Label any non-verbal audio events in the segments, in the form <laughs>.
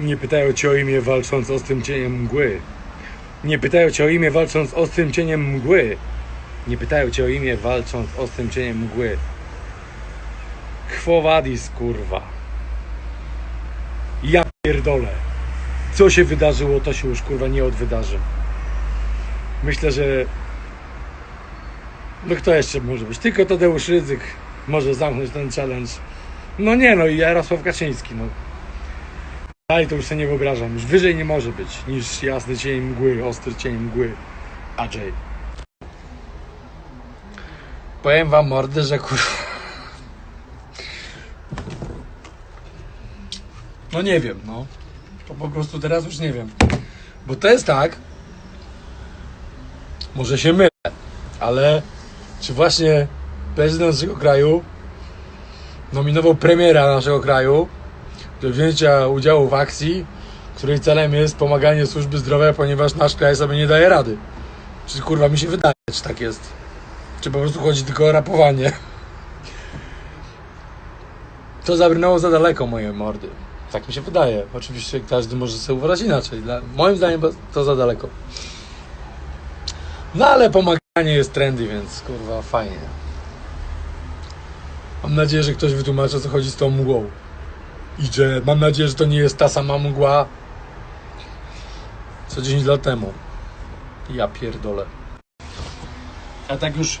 Nie pytają cię o imię walcząc ostrym cieniem mgły. Nie pytają cię o imię walcząc ostrym cieniem mgły. Nie pytają cię o imię walcząc ostrym cieniem mgły. Quo vadis, kurwa. Ja pierdolę. Co się wydarzyło, to się już kurwa nie odwydarzy. Myślę, że. No kto jeszcze może być? Tylko Tadeusz Rydzyk może zamknąć ten challenge. No nie no i Jarosław Kaczyński, no. Dalej to już sobie nie wyobrażam. Już wyżej nie może być niż jasny cień mgły, ostry cień mgły. Ajay. Powiem wam mordy, że kurwa. No nie wiem, no. To po prostu teraz już nie wiem. Bo to jest tak. Może się mylę, ale czy właśnie prezydent naszego kraju nominował premiera naszego kraju do wzięcia udziału w akcji, której celem jest pomaganie służby zdrowia, ponieważ nasz kraj sobie nie daje rady. Czy kurwa mi się wydaje, czy tak jest? Czy po prostu chodzi tylko o rapowanie? To zabrnęło za daleko moje mordy. Tak mi się wydaje. Oczywiście każdy może sobie uważać inaczej. Dla, moim zdaniem to za daleko. No ale pomaganie jest trendy, więc kurwa fajnie. Mam nadzieję, że ktoś wytłumaczy o co chodzi z tą mgłą. I że mam nadzieję, że to nie jest ta sama mgła co 10 lat temu. Ja pierdolę. A tak już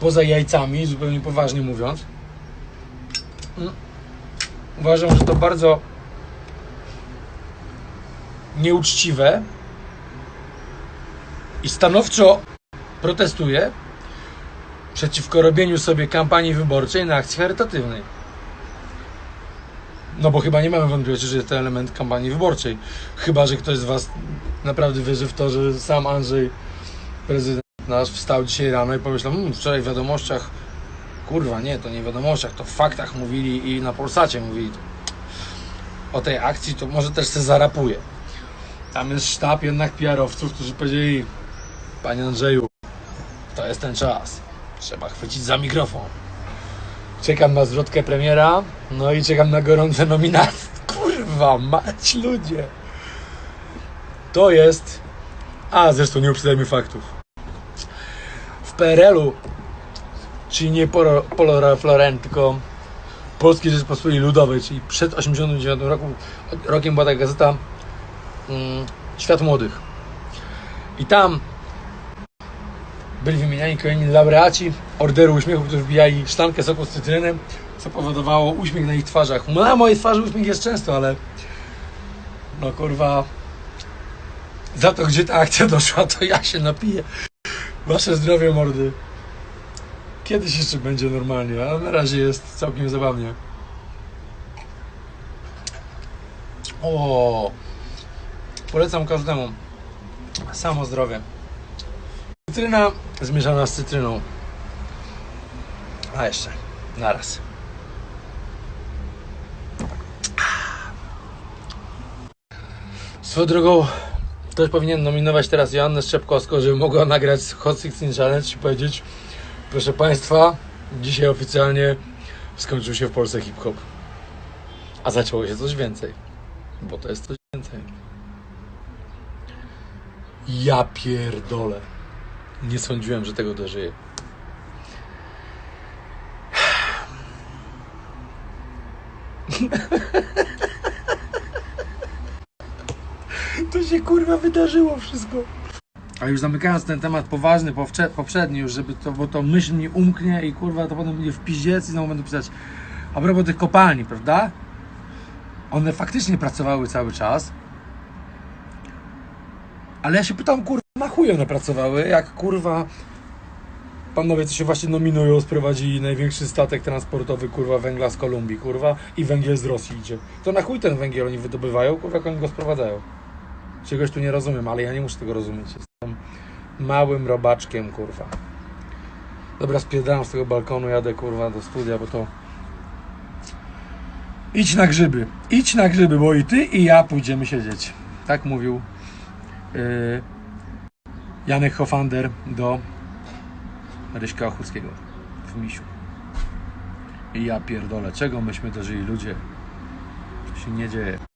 poza jajcami, zupełnie poważnie mówiąc, mm, uważam, że to bardzo nieuczciwe i stanowczo protestuję przeciwko robieniu sobie kampanii wyborczej na akcji charytatywnej. No bo chyba nie mamy wątpliwości, że jest to element kampanii wyborczej. Chyba, że ktoś z Was naprawdę wierzy w to, że sam Andrzej, prezydent nasz, wstał dzisiaj rano i pomyślał, mmm, wczoraj w wiadomościach, kurwa nie, to nie w wiadomościach, to w faktach mówili i na Polsacie mówili o tej akcji, to może też się zarapuje. Tam jest sztab jednak PR-owców, którzy powiedzieli, Panie Andrzeju, to jest ten czas. Trzeba chwycić za mikrofon. Czekam na zwrotkę premiera, no i czekam na gorące nominacje. <laughs> Kurwa, mać ludzie. To jest... A, zresztą nie uprzedzajmy faktów. W PRL-u, czyli nie Polo, Polo Florent, tylko Polskiej Rzeczpospolitej Ludowej, czyli przed 89 roku, rokiem była taka gazeta mm, Świat Młodych. I tam byli wymieniani kolejni laureaci Orderu Uśmiechu, którzy wbijali sztankę soku z cytrynem, co powodowało uśmiech na ich twarzach. No, na mojej twarzy uśmiech jest często, ale no kurwa za to, gdzie ta akcja doszła, to ja się napiję. Wasze zdrowie, mordy. Kiedyś jeszcze będzie normalnie, ale na razie jest całkiem zabawnie. O, polecam każdemu. Samo zdrowie. Cytryna zmieszana z cytryną. A jeszcze, naraz. Swoją drogą, ktoś powinien nominować teraz Joannę Szczepkowską, żeby mogła nagrać Hot 16 Challenge i powiedzieć Proszę Państwa, dzisiaj oficjalnie skończył się w Polsce hip-hop. A zaczęło się coś więcej. Bo to jest coś więcej. Ja pierdolę. Nie sądziłem, że tego dożyję. To się kurwa wydarzyło wszystko. A już zamykając ten temat poważny, poprzedni już, żeby to, bo to myśl mi umknie i kurwa to potem będzie w piździec i znowu będę pisać. A propos tych kopalni, prawda? One faktycznie pracowały cały czas. Ale ja się pytam, kurwa, na chuj one pracowały, jak kurwa panowie, co się właśnie nominują, sprowadzili największy statek transportowy, kurwa, węgla z Kolumbii, kurwa, i węgiel z Rosji idzie. To na chuj ten węgiel oni wydobywają, kurwa, jak oni go sprowadzają. Czegoś tu nie rozumiem, ale ja nie muszę tego rozumieć. Jestem małym robaczkiem, kurwa. Dobra, spierdalam z tego balkonu, jadę, kurwa, do studia, bo to... Idź na grzyby, idź na grzyby, bo i ty, i ja pójdziemy siedzieć. Tak mówił yy, Janek Hofander do Ryśka Ochockiego w Misiu. I ja pierdolę, czego myśmy dożyli ludzie? To się nie dzieje.